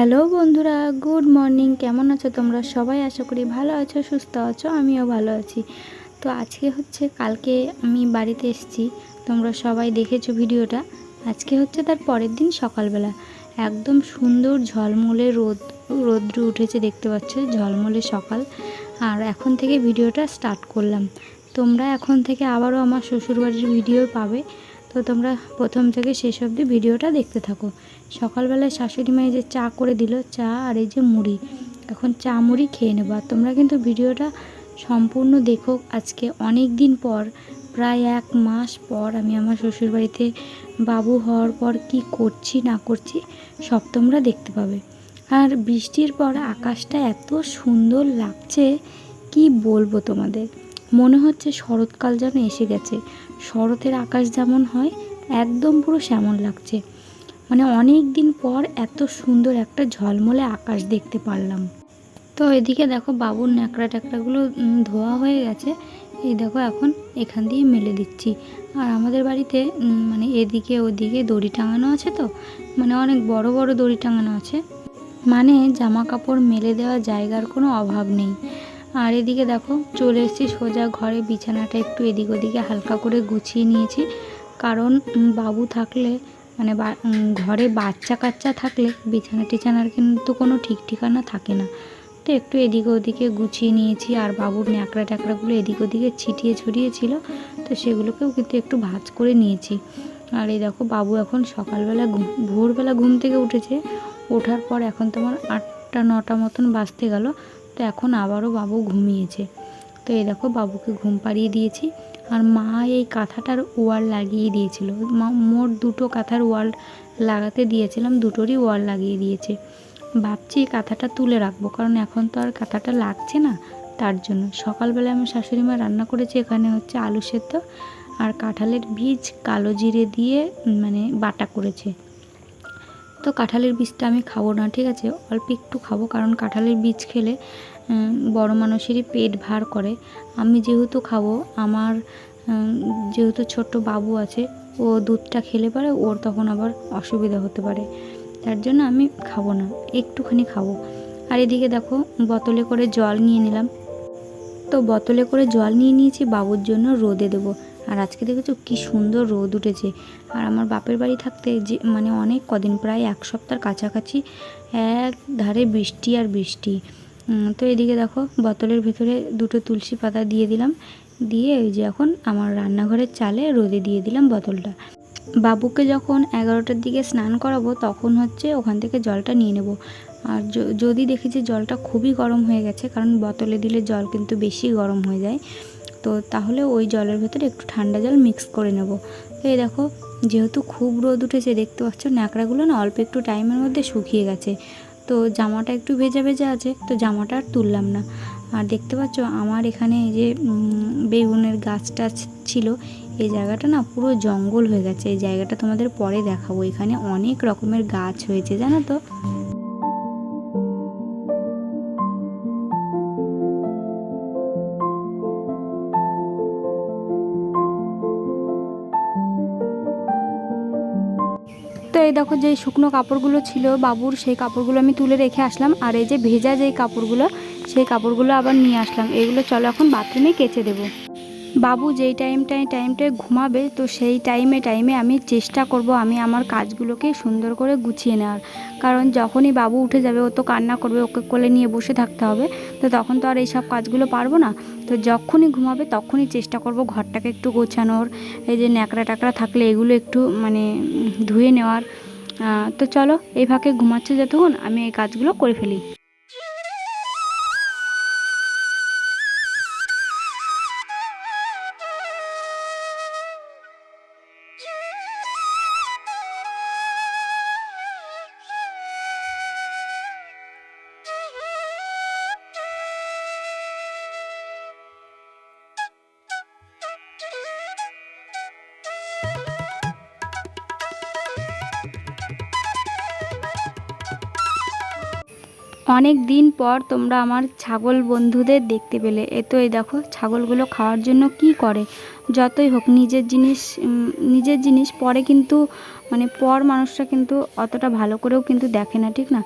Hello বন্ধুরা, good morning. কেমন আছো তোমরা? সবাই আশা করি ভালো আছো, সুস্থ আছো, আমিও ভালো আছি। তো আজকে হচ্ছে, কালকে আমি বাড়িতে এসেছি। তোমরা সবাই দেখেছ ভিডিওটা। আজকে হচ্ছে তার পরের দিন সকালবেলা। একদম সুন্দর ঝলমলে রোদ, রোদ্র উঠেছে, দেখতে পাচ্ছ, ঝলমলে সকাল। আর এখন থেকে ভিডিওটা স্টার্ট করলাম। তোমরা এখন থেকে আবারও আমার শ্বশুরবাড়ির ভিডিও পাবে। তো তোমরা প্রথম থেকে শেষ অবধি ভিডিওটা দেখতে থাকো। সকালবেলায় শাশুড়ি মায়ে যে চা করে দিল, চা আর এই যে মুড়ি। এখন চা মুড়ি খেয়ে নেব। আর তোমরা কিন্তু ভিডিওটা সম্পূর্ণ দেখো। আজকে অনেক দিন পর, প্রায় এক মাস পর আমি আমার শ্বশুরবাড়িতে বাবু হওয়ার পর কি করছি, না করছি, সব তোমরা দেখতে পাবে। আর বৃষ্টির পর আকাশটা এত সুন্দর লাগছে, কি বলব তোমাদের? মনে হচ্ছে শরৎকাল যেন এসে গেছে। শরতের আকাশ যেমন হয়, একদম পুরো সেমন লাগছে। মানে অনেক দিন পর এত সুন্দর একটা ঝলমলে আকাশ দেখতে পারলাম। তো এদিকে দেখো বাবুর ন্যাকড়া ট্যাকড়াগুলো ধোয়া হয়ে গেছে। এই দেখো এখন এখান দিয়ে মেলে দিচ্ছি। আর আমাদের বাড়িতে মানে এদিকে ওদিকে দড়ি টাঙানো আছে তো মানে অনেক বড় বড় দড়ি টাঙানো আছে। মানে জামা কাপড় মেলে দেওয়া জায়গার কোনো অভাব নেই। আর এদিকে দেখো, চলে এসেছি সোজা ঘরে, বিছানাটা একটু এদিক ওদিকে হালকা করে গুছিয়ে নিয়েছি। কারণ বাবু থাকলে মানে ঘরে বাচ্চা কাচ্চা থাকলে বিছানা টিছানার কিন্তু কোনো ঠিক ঠিকানা থাকে না। তো একটু এদিক ওদিকে গুছিয়ে নিয়েছি, আর বাবুর ন্যাকড়া ট্যাকড়াগুলো এদিক ওদিকে ছিটিয়ে ছড়িয়ে ছিল, তো সেগুলোকেও কিন্তু একটু ভাজ করে নিয়েছি। আর এই দেখো, বাবু এখন সকালবেলা ভোরবেলা ঘুম থেকে উঠেছে। ওঠার পর এখন তোমার আটটা নটা মতন বাজতে গেল। তো এখন আবারও বাবু ঘুমিয়েছে। তো এই দেখো বাবুকে ঘুম পাড়িয়ে দিয়েছি আর মা এই কাঁথাটার ওয়াল লাগিয়ে দিয়েছিল। মোট দুটো কাঁথার ওয়াল লাগাতে দিয়েছিলাম, দুটোরই ওয়াল লাগিয়ে দিয়েছে। ভাবছি এই কাঁথাটা তুলে রাখব, কারণ এখন তো আর কাঁথাটা লাগছে না তার জন্য। সকালবেলায় আমার শাশুড়ি মা রান্না করেছে, এখানে হচ্ছে আলু সেদ্ধ আর কাঁঠালের বীজ কালো জিরে দিয়ে মানে বাটা করেছে। তো কাঁঠালের বীজটা আমি খাব না, ঠিক আছে? অল্প একটু খাব, কারণ কাঁঠালের বীজ খেলে বড় মানুষেরই পেট ভার করে। আমি যেহেতু খাব, আমার যেহেতু ছোট্ট বাবু আছে, ও দুধটা খেলে পারে, ওর তখন আবার অসুবিধা হতে পারে। তার জন্য আমি খাব না, একটুখানি খাব। আর এদিকে দেখো, বোতলে করে জল নিয়ে নিলাম। তো বোতলে করে জল নিয়ে নিয়েছি, বাবুর জন্য রোদে দেবো। আর আজকে দেখেছ কি সুন্দর রোদ উঠেছে। আর আমার বাপের বাড়ি থাকতে যে মানে অনেক কদিন, প্রায় এক সপ্তাহের কাছাকাছি, এক ধারে বৃষ্টি আর বৃষ্টি। তো এদিকে দেখো, বোতলের ভেতরে দুটো তুলসী পাতা দিয়ে দিলাম। দিয়ে ওই যে এখন আমার রান্নাঘরের চালে রোদে দিয়ে দিলাম বোতলটা। বাবুকে যখন এগারোটার দিকে স্নান করাবো, তখন হচ্ছে ওখান থেকে জলটা নিয়ে নেব। আর যদি দেখি যে জলটা খুবই গরম হয়ে গেছে, কারণ বোতলে দিলে জল কিন্তু বেশি গরম হয়ে যায়, তো তাহলে ওই জলের ভেতরে একটু ঠান্ডা জল মিক্স করে নেব। তো এই দেখো, যেহেতু খুব রোদ উঠেছে, দেখতে পাচ্ছ ন্যাকড়াগুলো না অল্প একটু টাইমের মধ্যে শুকিয়ে গেছে। তো জামাটা একটু ভেজা ভেজা আছে, তো জামাটা আর তুললাম না। আর দেখতে পাচ্ছ আমার এখানে যে বেগুনের গাছটা ছিল, এই জায়গাটা না পুরো জঙ্গল হয়ে গেছে। এই জায়গাটা তোমাদের পরে দেখাবো। এখানে অনেক রকমের গাছ হয়েছে, জানো তো? এই দেখো যে শুকনো কাপড়গুলো ছিল, বাবুর সেই কাপড়গুলো আমি তুলে রেখে আসলাম। আর এই যে ভেজা যেই কাপড়গুলো, সেই কাপড়গুলো আবার নিয়ে আসলাম। এগুলো চলো এখন বাথরুমে কেচে দেবো। বাবু যেই টাইমটায় টাইমটায় ঘুমাবে, তো সেই টাইমে টাইমে আমি চেষ্টা করব আমি আমার কাজগুলোকে সুন্দর করে গুছিয়ে নেওয়ার। কারণ যখনই বাবু উঠে যাবে, ও তো কান্না করবে, ওকে কোলে নিয়ে বসে থাকতে হবে। তো তখন তো আর এইসব কাজগুলো পারব না। তো যখনই ঘুমাবে, তখনই চেষ্টা করব ঘরটাকে একটু গোছানোর। এই যে ন্যাকড়া টাকড়া থাকলে এগুলো একটু মানে ধুয়ে নেওয়ার। তো চলো, এই ফাঁকে ঘুমাচ্ছে যতক্ষণ, আমি এই কাজগুলো করে ফেলি। অনেক দিন পর তোমরা আমার ছাগল বন্ধুদের দেখতে পেলে। এ তো এই দেখো, ছাগলগুলো খাওয়ার জন্য কি করে? যতই হোক, নিজের জিনিস নিজের জিনিস পরে কিন্তু মানে পর মানুষটা কিন্তু অতটা ভালো করেও কিন্তু দেখে না, ঠিক না?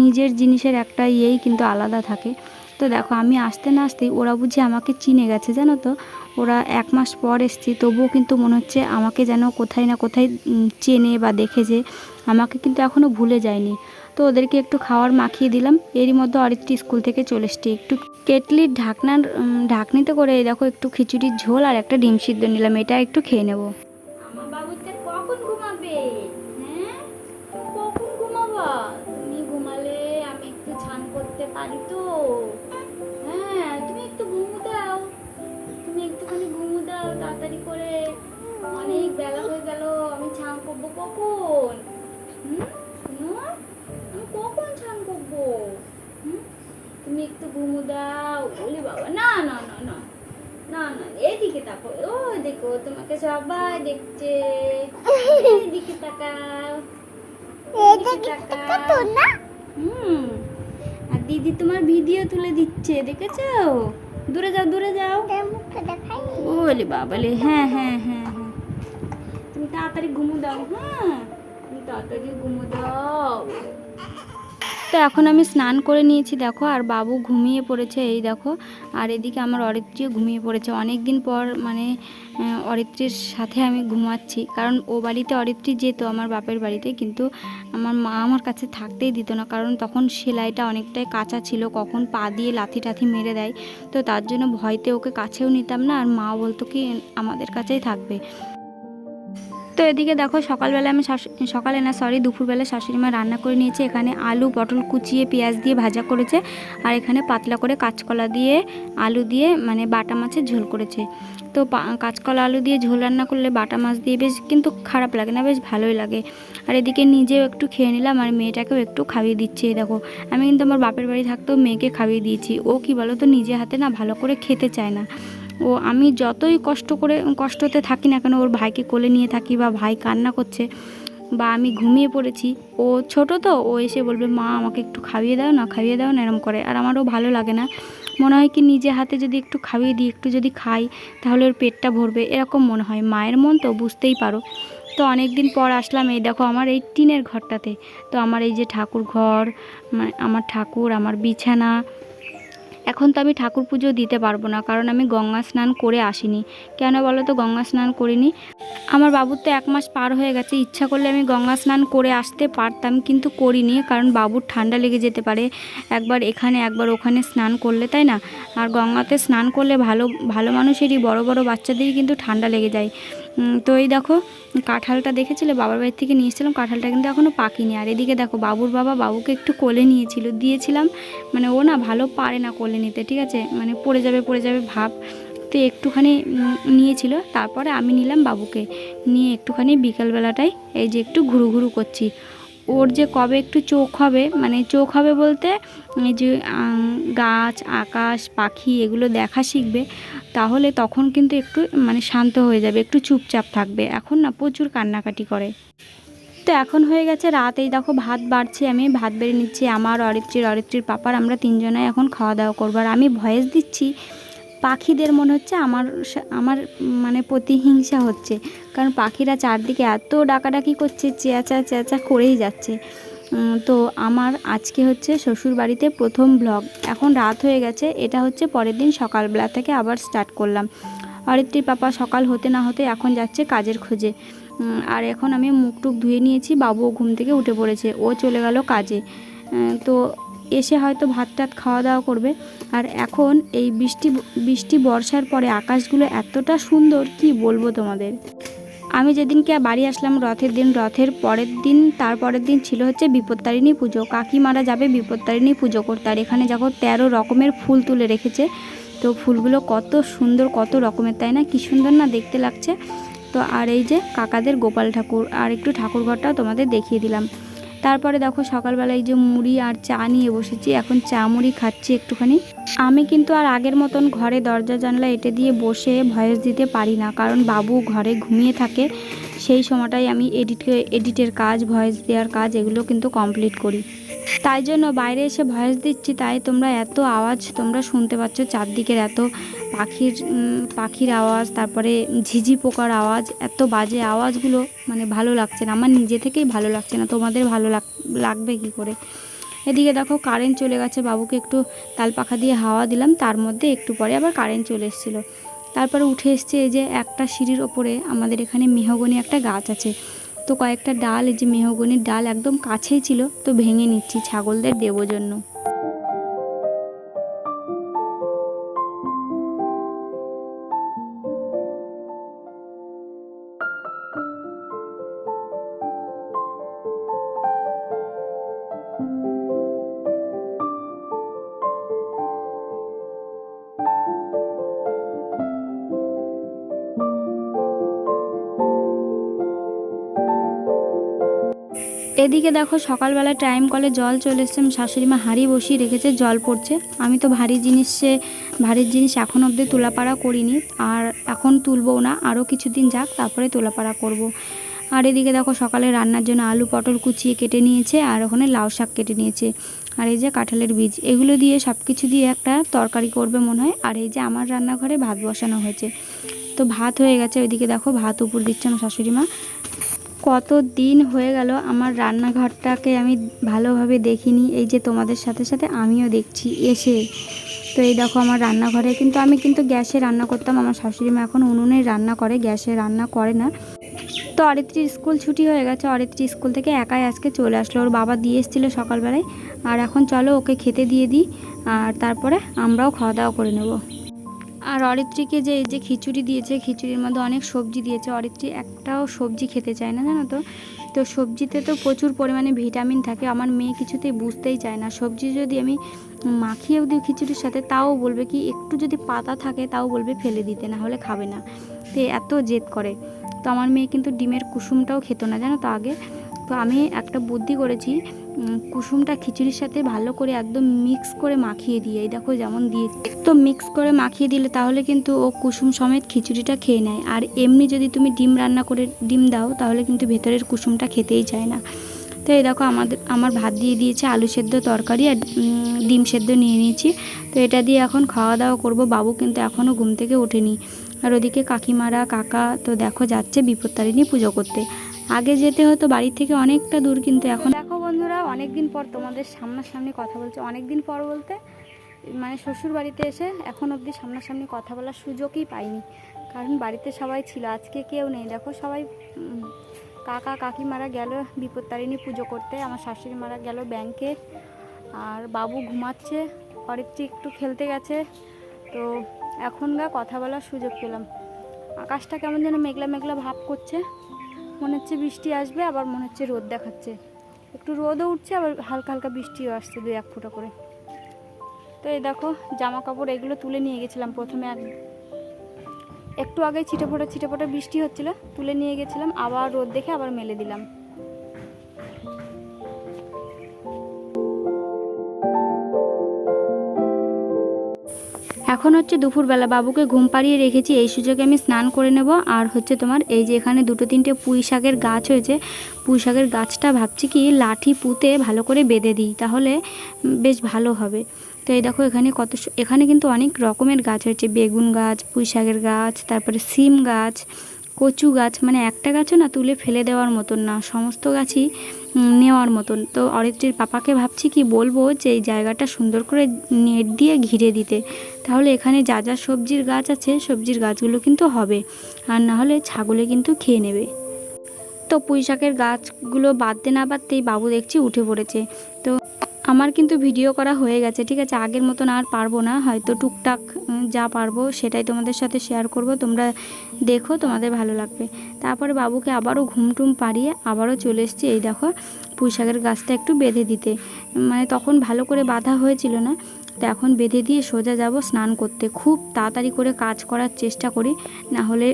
নিজের জিনিসের একটা ইয়েই কিন্তু আলাদা থাকে। তো দেখো, আমি আসতে না আসতেই ওরা বুঝি আমাকে চিনে গেছে, জানো তো? ওরা এক মাস পর এসছি, তবুও কিন্তু মনে হচ্ছে আমাকে যেন কোথায় না কোথায় চেনে বা দেখেছে। আমাকে কিন্তু এখনও ভুলে যায়নি। তো ওদেরকে একটু খাওয়ার মাখিয়ে দিলাম। এরই মধ্যে অরিত্রী স্কুল থেকে চলে এসছি। একটু কেটলির ঢাকনার ঢাকনিতে করে দেখো একটু খিচুড়ির ঝোল আর একটা ডিম সিদ্ধ নিলাম। এটা একটু খেয়ে নেব। হ্যাঁ? হ্যাঁ তুমি একটু তুমি একটুখানি তাড়াতাড়ি করে। অনেক বেলা হয়ে গেল, আমি করব কখন? তুমি একটু ঘুমু দাও। বলি বাবা না না না না না না এদিকে তাকো ও দেখো তোমাকে সবাই দেখছে। এদিকে তাকাও হুম আর দিদি তোমার ভিডিও তুলে দিচ্ছে দেখেছ? দূরে যাও দূরে যাও। ওলে বাবালে হ্যাঁ হ্যাঁ হ্যাঁ হ্যাঁ। তুমি তাড়াতাড়ি ঘুমো দাও হ্যাঁ। তুমি তাড়াতাড়ি ঘুমো দাও। তো এখন আমি স্নান করে নিয়েছি, দেখো, আর বাবু ঘুমিয়ে পড়েছে, এই দেখো। আর এদিকে আমার অরিত্রীও ঘুমিয়ে পড়েছে। অনেক দিন পর মানে অরিত্রীর সাথে আমি ঘুমাচ্ছি। কারণ ও বাড়িতে অরিত্রী যেত, আমার বাপের বাড়িতে, কিন্তু আমার মা আমার কাছে থাকতেই দিত না। কারণ তখন সেলাইটা অনেকটাই কাঁচা ছিল, কখন পা দিয়ে লাথি টাথি মেরে দেয়। তো তার জন্য ভয়তে ওকে কাছেও নিতাম না, আর মা বলতো কি, আমাদের কাছেই থাকবে। তো এদিকে দেখো সকালবেলা আমি সকালে না সরি দুপুরবেলা শাশুড়ি মা রান্না করে নিয়েছে। এখানে আলু, পটল কুচিয়ে পেঁয়াজ দিয়ে ভাজা করেছে আর এখানে পাতলা করে কাঁচকলা দিয়ে আলু দিয়ে মানে বাটা মাছের ঝোল করেছে। তো কাঁচকলা আলু দিয়ে ঝোল রান্না করলে বাটা মাছ দিয়ে বেশ কিন্তু খারাপ লাগে না, বেশ ভালোই লাগে। আর এদিকে নিজেও একটু খেয়ে নিলাম আর মেয়েটাকেও একটু খাইয়ে দিচ্ছি দেখো। আমি কিন্তু আমার বাপের বাড়ি থাকতেও মেয়েকে খাইয়ে দিয়েছি। ও কি বলো তো নিজে হাতে না ভালো করে খেতে চায় না। ও আমি যতই কষ্ট করে, কষ্টতে থাকি না কেন, ওর ভাইকে কোলে নিয়ে থাকি বা ভাই কান্না করছে বা আমি ঘুমিয়ে পড়েছি, ও ছোট তো, ও এসে বলবে, মা, আমাকে একটু খাইয়ে দাও না, খাইয়ে দাও না, এরম করে। আর আমারও ভালো লাগে না। মনে হয় কি, নিজে হাতে যদি একটু খাইয়ে দিই, একটু যদি খাই, তাহলে ওর পেটটা ভরবে, এরকম মনে হয়। মায়ের মন তো, বুঝতেই পারো। তো অনেক দিন পর আসলাম, এই দেখো, আমার এই টিনের ঘরটাতে। তো আমার এই যে ঠাকুর ঘর আমার ঠাকুর, আমার বিছানা এখন তো আমি ঠাকুর পুজো দিতে পারব না, কারণ আমি গঙ্গা স্নান করে আসিনি। কেন বলো তো গঙ্গা স্নান করিনি? আমার বাবুর তো এক মাস পার হয়ে গেছে, ইচ্ছা করলে আমি গঙ্গা স্নান করে আসতে পারতাম, কিন্তু করিনি, কারণ বাবুর ঠান্ডা লেগে যেতে পারে। একবার এখানে, একবার ওখানে স্নান করলে, তাই না? আর গঙ্গাতে স্নান করলে ভালো ভালো মানুষেরই, বড় বড় বাচ্চাদেরই কিন্তু ঠান্ডা লেগে যায়। তো এই দেখো, কাঁঠালটা দেখেছিলে? বাবার বাড়ির থেকে নিয়েছিলাম কাঁঠালটা কিন্তু এখনও পাকিনি। আর এদিকে দেখো, বাবুর বাবা বাবুকে একটু কোলে নিয়েছিল, দিয়েছিলাম। মানে ও না ভালো পারে না কোলে নিতে, ঠিক আছে? মানে পড়ে যাবে পড়ে যাবে ভাব। তো একটুখানি নিয়েছিল। তারপরে আমি নিলাম বাবুকে। নিয়ে একটুখানি বিকেলবেলাটাই এই যে একটু ঘুরু ঘুরু করছি। ওর যে কবে একটু চোখ হবে মানে চোখ হবে বলতে যে গাছ, আকাশ, পাখি এগুলো দেখা শিখবে, তাহলে তখন কিন্তু একটু মানে শান্ত হয়ে যাবে, একটু চুপচাপ থাকবে। এখন না প্রচুর কান্নাকাটি করে। তো এখন হয়ে গেছে রাত, এই দেখো ভাত বাড়ছে, আমি ভাত বেড়ে নিচ্ছি, আমার অরিত্রীর অরিত্রীর পাপার, আমরা তিনজনাই এখন খাওয়া দাওয়া করব। আর আমি ভয়েস দিচ্ছি পাখিদের মনে হচ্ছে আমার আমার মানে প্রতিহিংসা হচ্ছে। কারণ পাখিরা চারদিকে এত ডাকাডাকি করছে, চেঁচা চেঁচা করেই যাচ্ছে। তো আমার আজকে হচ্ছে শ্বশুর বাড়িতে প্রথম ব্লগ এখন রাত হয়ে গেছে, এটা হচ্ছে পরের দিন সকালবেলা থেকে আবার স্টার্ট করলাম। অরিত্রীর পাপা সকাল হতে না হতে এখন যাচ্ছে কাজের খোঁজে। আর এখন আমি মুখ টুক ধুয়ে নিয়েছি, বাবুও ঘুম থেকে উঠে পড়েছে, ও চলে গেল কাজে। তো এসে হয়তো ভাত টাত খাওয়া দাওয়া করবে। আর এখন এই বৃষ্টি বৃষ্টি বর্ষার পরে আকাশগুলো এতটা সুন্দর, কি বলব তোমাদের? আমি যেদিনকে বাড়ি আসলাম রথের দিন, রথের পরের দিন তারপরের দিন ছিল হচ্ছে বিপত্তারিণী পুজো। কাকিমারা যাবে বিপত্তারিণী পুজো করতে। আর এখানে যখন তেরো রকমের ফুল তুলে রেখেছে। তো ফুলগুলো কত সুন্দর, কত রকমের, তাই না? কি সুন্দর না দেখতে লাগছে। তো আর এই যে কাকাদের গোপাল ঠাকুর, আর একটু ঠাকুর ঘরটাও তোমাদের দেখিয়ে দিলাম। তারপরে দেখো সকালবেলা এই যে মুড়ি আর চা নিয়ে বসেছি, এখন চা মুড়ি খাচ্ছি একটুখানি। আমি কিন্তু আর আগের মতন ঘরে দরজা, জানলা এটে দিয়ে বসে ভয়েস দিতে পারি না, কারণ বাবু ঘরে ঘুমিয়ে থাকে। সেই সময়টাই আমি এডিট এডিটের কাজ, ভয়েস দেওয়ার কাজ এগুলো কিন্তু কমপ্লিট করি। তাই জন্য বাইরে এসে ভয়েস দিচ্ছি, তাই তোমরা এত আওয়াজ তোমরা শুনতে পাচ্ছ, চারদিকের এত পাখির পাখির আওয়াজ, তারপরে ঝিঝি পোকার আওয়াজ, এত বাজে আওয়াজগুলো মানে ভালো লাগছে না। আমার নিজে থেকেই ভালো লাগছে না। তোমাদের ভালো লাগ- লাগবে কি করে? এদিকে দেখো, কারেন্ট চলে গেছে। বাবুকে একটু তাল পাখা দিয়ে হাওয়া দিলাম। তার মধ্যে একটু পরে আবার কারেন্ট চলে এসেছিল। তারপরে উঠে এসছে এই যে একটা সিঁড়ির ওপরে আমাদের এখানে মেহগনি একটা গাছ আছে। তো কয়েকটা ডাল, এই যে মেহগনির ডাল একদম কাছেই ছিল, তো ভেঙে নিচ্ছি ছাগলদের দেবো জন্য। এদিকে দেখো সকালবেলা টাইম কলে জল চলে এসছে। শাশুড়ি মা হাঁড়ি বসিয়ে রেখেছে, জল পড়ছে। আমি তো ভারী জিনিসে ভারী জিনিস এখন অবধি তোলাপাড়া করিনি। আর এখন তুলবও না, আরও কিছুদিন যাক, তারপরে তোলাপাড়া করব। আর এদিকে দেখো সকালে রান্নার জন্য আলু পটল কুচিয়ে কেটে নিয়েছে, আর ওখানে লাউ শাক কেটে নিয়েছে। আর এই যে কাঁঠালের বীজ, এগুলো দিয়ে সব কিছু দিয়ে একটা তরকারি করবে মনে হয়। আর এই যে আমার রান্নাঘরে ভাত বসানো হয়েছে। তো ভাত হয়ে গেছে, ওইদিকে দেখো ভাত উপর দিচ্ছে আমার শাশুড়ি মা। কত দিন হয়ে গেল আমার রান্নাঘরটাকে আমি ভালোভাবে দেখিনি। এই যে তোমাদের সাথে সাথে আমিও দেখছি এসে। তো এই দেখো আমার রান্নাঘরে কিন্তু আমি কিন্তু গ্যাসে রান্না করতাম। আমার শাশুড়ি মা এখন উনুনে রান্না করে, গ্যাসে রান্না করে না। তো অরিত্রী স্কুল ছুটি হয়ে গেছে। অরিত্রী স্কুল থেকে একাই আজকে চলে আসলো। ওর বাবা দিয়ে এসেছিল সকালবেলায়। আর এখন চলো ওকে খেতে দিয়ে দিই। আর তারপরে আমরাও খাওয়া দাওয়া করে নেব। আর অরিত্রীকে যে এই যে খিচুড়ি দিয়েছে, খিচুড়ির মধ্যে অনেক সবজি দিয়েছে। অরিত্রী একটাও সবজি খেতে চায় না, জানো তো? তো সবজিতে তো প্রচুর পরিমাণে ভিটামিন থাকে। আমার মেয়ে কিছুতেই বুঝতেই চায় না। সবজি যদি আমি মাখিয়েও দিই খিচুড়ির সাথে, তাও বলবে কি, একটু যদি পাতা থাকে, তাও বলবে ফেলে দিতে, না হলে খাবে না। তো এত জেদ করে। তো আমার মেয়ে কিন্তু ডিমের কুসুমটাও খেত না, জানো তো আগে? তো আমি একটা বুদ্ধি করেছি কুসুমটা খিচুড়ির সাথে ভালো করে একদম মিক্স করে মাখিয়ে দিয়ে, এই দেখো যেমন দিয়ে তো মিক্স করে মাখিয়ে দিলে তাহলে কিন্তু ও কুসুম সমেত খিচুড়িটা খেয়ে নেয়। আর এমনি যদি তুমি ডিম রান্না করে ডিম দাও, তাহলে কিন্তু ভেতরের কুসুমটা খেতেই চায় না। তো এই দেখো আমাদের, আমার ভাত দিয়ে দিয়েছে আলু সেদ্ধ তরকারি আর ডিম সেদ্ধ নিয়ে নিয়েছি। তো এটা দিয়ে এখন খাওয়া দাওয়া করব। বাবু কিন্তু এখনও ঘুম থেকে ওঠেনি। আর ওদিকে কাকিমারা, কাকা, তো দেখো যাচ্ছে বিপত্তারিণী পুজো করতে। আগে যেতে হতো বাড়ি থেকে অনেকটা দূর, কিন্তু এখন দেখো বন্ধুরা অনেক দিন পর তোমাদের সামনাসামনি কথা বলছে। অনেক দিন পর বলতে মানে শ্বশুর বাড়িতে এসে এখন অবধি সামনাসামনি কথা বলার সুযোগই পাইনি। কারণ বাড়িতে সবাই ছিল, আজকে কেউ নেই। দেখো সবাই কাকা, কাকিমারা গেল বিপত্তারিণী পুজো করতে। আমার শাশুড়ি মারা গেল ব্যাংকে। আর বাবু ঘুমাচ্ছে, অরিত্রী একটু খেলতে গেছে। তো এখন গা কথা বলার সুযোগ পেলাম। আকাশটা কেমন যেন মেঘলা মেঘলা ভাব করছে। মনে হচ্ছে বৃষ্টি আসবে, আবার মনে হচ্ছে রোদ দেখাচ্ছে। একটু রোদও উঠছে, আবার হালকা হালকা বৃষ্টিও আসছে দু এক ফোঁটা করে। তো এই দেখো জামা কাপড় এগুলো তুলে নিয়ে গেছিলাম প্রথমে এক একটু আগে ছিটে ফোটা ছিটে ফোটা বৃষ্টি হচ্ছিল, তুলে নিয়ে গেছিলাম, আবার রোদ দেখে আবার মেলে দিলাম। এখন হচ্ছে দুপুরবেলা বাবুকে ঘুম পাড়িয়ে রেখেছি, এই সুযোগে আমি স্নান করে নেব। আর হচ্ছে তোমার এই যে এখানে দুটো তিনটে পুঁই শাকের গাছ হয়েছে, পুঁই শাকের গাছটা ভাবছি কি লাঠি পুঁতে ভালো করে বেঁধে দিই, তাহলে বেশ ভালো হবে। তো এই দেখো এখানে কত এখানে কিন্তু অনেক রকমের গাছ হয়েছে, বেগুন গাছ, পুঁই শাকের গাছ, তারপরে সিম গাছ কচু গাছ মানে একটা গাছও না তুলে ফেলে দেওয়ার মতন না, সমস্ত গাছই নেওয়ার মতন। তো অরিত্রীর পাপাকে ভাবছি কি বলব যে এই জায়গাটা সুন্দর করে নেট দিয়ে ঘিরে দিতে। তাহলে এখানে যা যা সবজির গাছ আছে, সবজির গাছগুলো কিন্তু হবে। আর না হলে ছাগলে কিন্তু খেয়ে নেবে। তো পুঁই শাকের গাছগুলো বাঁধতে না বাঁধতেই বাবু দেখছি উঠে পড়েছে। তো আমার কিন্তু ভিডিও করা হয়ে গেছে, ঠিক আছে? আগের মতন আর পারব না, হয়তো টুকটাক যা পারব সেটাই তোমাদের সাথে শেয়ার করব, তোমরা দেখো, তোমাদের ভালো লাগবে। তারপরে বাবুকে আবারও ঘুমটুম পাড়িয়ে আবারও চলে এসছি, এই দেখো, পুঁই শাকের গাছটা একটু বেঁধে দিতে। মানে তখন ভালো করে বাঁধা হয়েছিল না, তো এখন বেঁধে দিয়ে সোজা যাব স্নান করতে। খুব তাড়াতাড়ি করে কাজ করার চেষ্টা করি, না হলে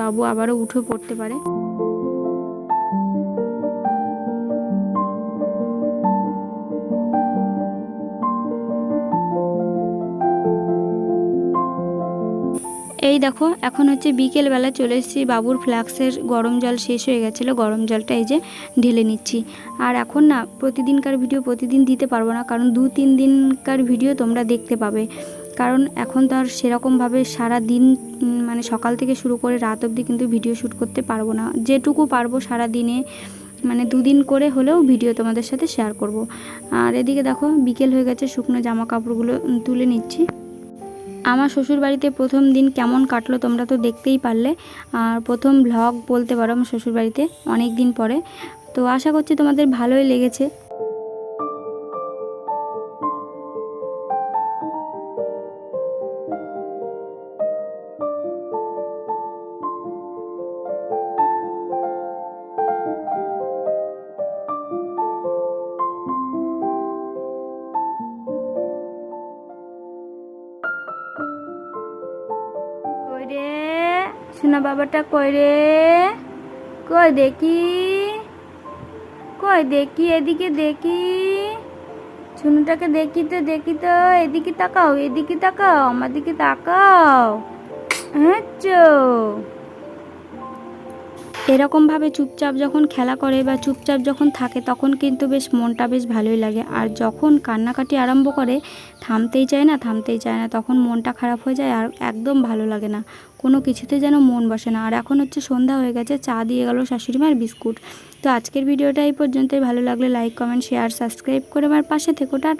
বাবু আবারও উঠে পড়তে পারে। এই দেখো, এখন হচ্ছে বিকেলবেলা চলে এসেছি বাবুর ফ্লাক্সের গরম জল শেষ হয়ে গেছিল, গরম জলটা এই যে ঢেলে নিচ্ছি। আর এখন না, প্রতিদিনকার ভিডিও প্রতিদিন দিতে পারব না, কারণ দু তিন দিনকার ভিডিও তোমরা দেখতে পাবে। কারণ এখন তো আর সেরকমভাবে সারা দিন মানে সকাল থেকে শুরু করে রাত অবধি কিন্তু ভিডিও শ্যুট করতে পারব না। যেটুকু পারব সারা দিনে মানে দুদিন করে হলেও ভিডিও তোমাদের সাথে শেয়ার করব। আর এদিকে দেখো, বিকেল হয়ে গেছে, শুকনো জামা কাপড়গুলো তুলে নিচ্ছি। আমার শ্বশুর বাড়িতে প্রথম দিন কেমন কাটলো তোমরা তো দেখতেই পারলে। আর প্রথম ভ্লগ বলতে পারো আমার শ্বশুর বাড়িতে অনেক দিন পরে। তো আশা করছি তোমাদের ভালোই লেগেছে। সোনা করে রে কই দেখি? কই দেখি? এদিকে দেখি। ছুনুটাকে দেখি তো দেখি তো। এদিকে তাকাও এদিকে তাকাও, আমার দিকে তাকাও। হ্যাঁ এরকমভাবে চুপচাপ যখন খেলা করে বা চুপচাপ যখন থাকে, তখন কিন্তু বেশ মনটা বেশ ভালোই লাগে। আর যখন কান্নাকাটি আরম্ভ করে, থামতেই চায় না, থামতেই চায় না, তখন মনটা খারাপ হয়ে যায় আর একদম ভালো লাগে না। কোনো কিছুতে যেন মন বসে না। আর এখন হচ্ছে সন্ধ্যা হয়ে গেছে, চা দিয়ে গেল শাশুড়ি মায়ের বিস্কুট। তো আজকের ভিডিওটা এই পর্যন্তই। ভালো লাগলে লাইক কমেন্ট শেয়ার সাবস্ক্রাইব করে আমার পাশে থেকো।